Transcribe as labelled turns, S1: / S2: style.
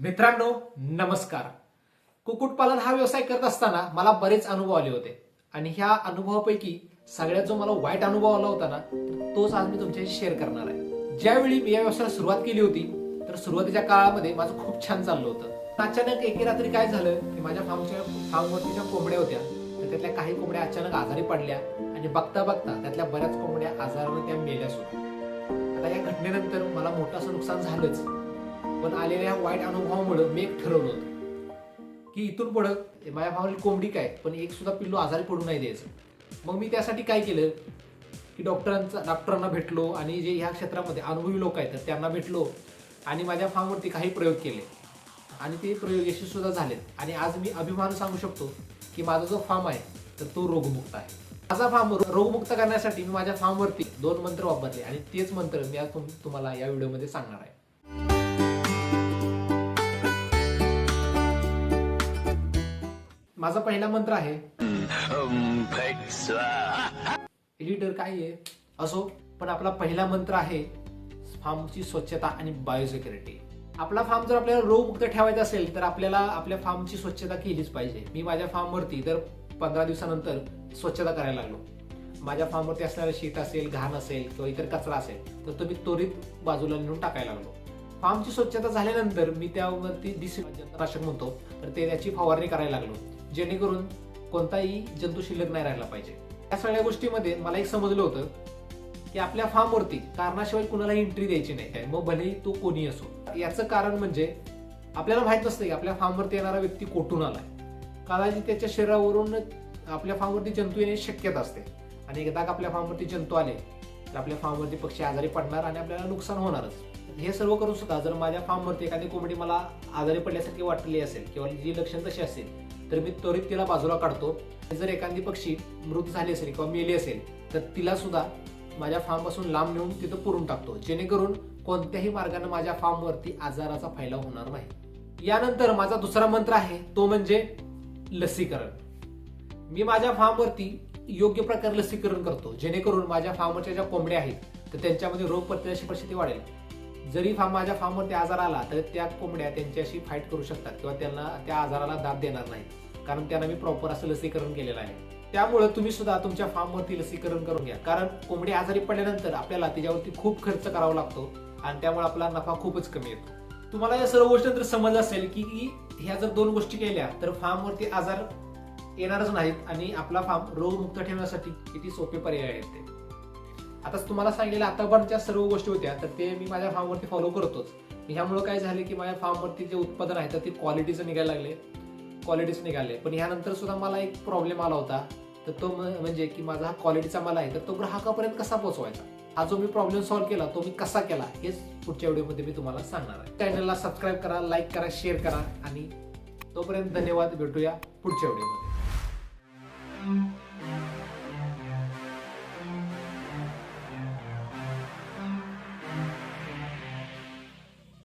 S1: मित्रांनो नमस्कार. कुक्कुटपालन हा व्यवसाय करत असताना मला बरेच अनुभव आले होते. आणि ह्या अनुभवापैकी सगळ्यात जो मला वाईट अनुभव आला होता ना तोच आज मी तुमच्याशी शेअर करणार आहे. ज्यावेळी मी या व्यवसायाला सुरुवात केली होती तर सुरुवातीच्या काळामध्ये माझं खूप छान चाललं होतं. अचानक एके रात्री काय झालं की माझ्या फार्मच्या फार्मवरती ज्या कोंबड्या होत्या. तर त्यातल्या काही कोंबड्या अचानक आजारी पडल्या. आणि बघता बघता त्यातल्या बऱ्याच कोंबड्या आजारानं त्या मेल्या सुद्धा. आता या घटनेनंतर मला मोठं असं नुकसान झालंच. पण आलेल्या वाईट अनुभवामुळे मी एक ठरवलं होतं. की इथून पुढं माझ्या भावाची कोंबडी काय पण एक सुद्धा पिल्लू आजारी पडू नाही द्यायचं. मग मी त्यासाठी काय केलं की डॉक्टरांचा डॉक्टरांना भेटलो आणि जे ह्या क्षेत्रामध्ये अनुभवी लोक आहेत तर त्यांना भेटलो आणि माझ्या फार्मवरती काही प्रयोग केले. आणि ते प्रयोग यशस्वीसुद्धा झालेत. आणि आज मी अभिमान सांगू शकतो की माझा जो फार्म आहे तर तो रोगमुक्त आहे. माझा फार्म रोगमुक्त करण्यासाठी मी माझ्या फार्मवरती दोन मंत्र वापरले आणि तेच मंत्र मी आज तुम्हाला या व्हिडिओमध्ये सांगणार आहे. माझा पहिला मंत्र आहे. एडिटर काय आहे. असो पण आपला पहिला मंत्र आहे फार्मची स्वच्छता आणि बायोसिक्युरिटी आपला फार्म जर आपल्याला रोगमुक्त ठेवायचा असेल तर आपल्याला आपल्या फार्मची स्वच्छता केलीच पाहिजे. मी माझ्या फार्मवरती दर पंधरा दिवसानंतर स्वच्छता करायला लागलो. माझ्या फार्मवरती असणारं शीट असेल घाण असेल किंवा इतर कचरा असेल तर तो मी त्वरित बाजूला नेऊन टाकायला लागलो. फार्मची स्वच्छता झाल्यानंतर मी त्यावरती डिस म्हणतो तर ते त्याची फवारणी करायला लागलो. जेणेकरून कोणताही जंतू शिल्लक नाही राहिला पाहिजे. या सगळ्या गोष्टीमध्ये मला एक समजलं होतं की आपल्या फार्मवरती कारणाशिवाय कुणाला एंट्री द्यायची नाही. मग भलेही तो कोणी असो. याचं कारण म्हणजे आपल्याला माहीत नसतं की आपल्या फार्मवरती येणारा व्यक्ती कोठून आलाय. कदाचित त्याच्या शरीरावरून आपल्या फार्मवरती जंतू येण्याची शक्यता असते. आणि एकदा का आपल्या फार्मवरती जंतू आले तर आपल्या फार्मवरती पक्षी आजारी पडणार आणि आपल्याला नुकसान होणारच. हे सर्व करून सुद्धा जर माझ्या फार्मवरती एखादी कोंबडी मला आजारी पडल्यासारखी वाटली असेल किंवा जी लक्षण तशी असेल तर मी त्वरित तिला बाजूला काढतो. जर एखादी पक्षी मृत झाली असेल किंवा मेली असेल तर तिला सुद्धा माझ्या फार्मपासून लांब नेऊन तिथं पुरून टाकतो जेणेकरून कोणत्याही मार्गाने माझ्या फार्मवरती आजाराचा फैलाव होणार नाही. यानंतर माझा दुसरा मंत्र आहे तो म्हणजे लसीकरण. मी माझ्या फार्मवरती योग्य प्रकारे लसीकरण करतो जेणेकरून माझ्या फार्मच्या ज्या कोंबड्या आहेत तर त्यांच्यामध्ये रोग प्रतिरोधक परिस्थिती वाढेल. जरी फार्म माझ्या फार्मवरती आजार आला तर त्या कोंबड्या त्यांच्याशी फाईट करू शकतात किंवा त्यांना त्या आजाराला दाद देणार नाहीत. कारण त्यांना मी प्रॉपर असं लसीकरण केलेलं आहे. त्यामुळे तुम्ही सुद्धा तुमच्या फार्मवरती लसीकरण करून घ्या. कारण कोंबडी आजारी पडल्यानंतर आपल्याला त्याच्यावरती खूप खर्च करावा लागतो आणि त्यामुळे आपला नफा खूपच कमी येतो. तुम्हाला या सर्व गोष्टी जर समज असेल की की ह्या जर दोन गोष्टी केल्या तर फार्मवरती आजार येणारच नाहीत आणि आपला फार्म रोगमुक्त ठेवण्यासाठी किती सोपे पर्याय आहेत ते. आता तुम्हाला सांगितलेलं आतापर्यंतच्या सर्व गोष्टी होत्या तर ते मी माझ्या फार्मवरती फॉलो करतोच. ह्यामुळे काय झालं की माझ्या फार्मवरती जे उत्पादन आहे तर ते क्वालिटीचं निघायला लागले. क्वालिटीचं निघाले. पण ह्यानंतर सुद्धा मला एक प्रॉब्लेम आला होता. तर तो म- म्हणजे की माझा हा क्वालिटीचा माल आहे तर तो ग्राहकापर्यंत कसा पोहोचवायचा? हा जो मी प्रॉब्लेम सॉल्व्ह केला तो मी कसा केला? हेच पुढच्या व्हिडिओमध्ये मी तुम्हाला सांगणार आहे. चॅनलला सबस्क्राईब करा लाईक करा शेअर करा आणि तोपर्यंत धन्यवाद. भेटूया पुढच्या व्हिडिओमध्ये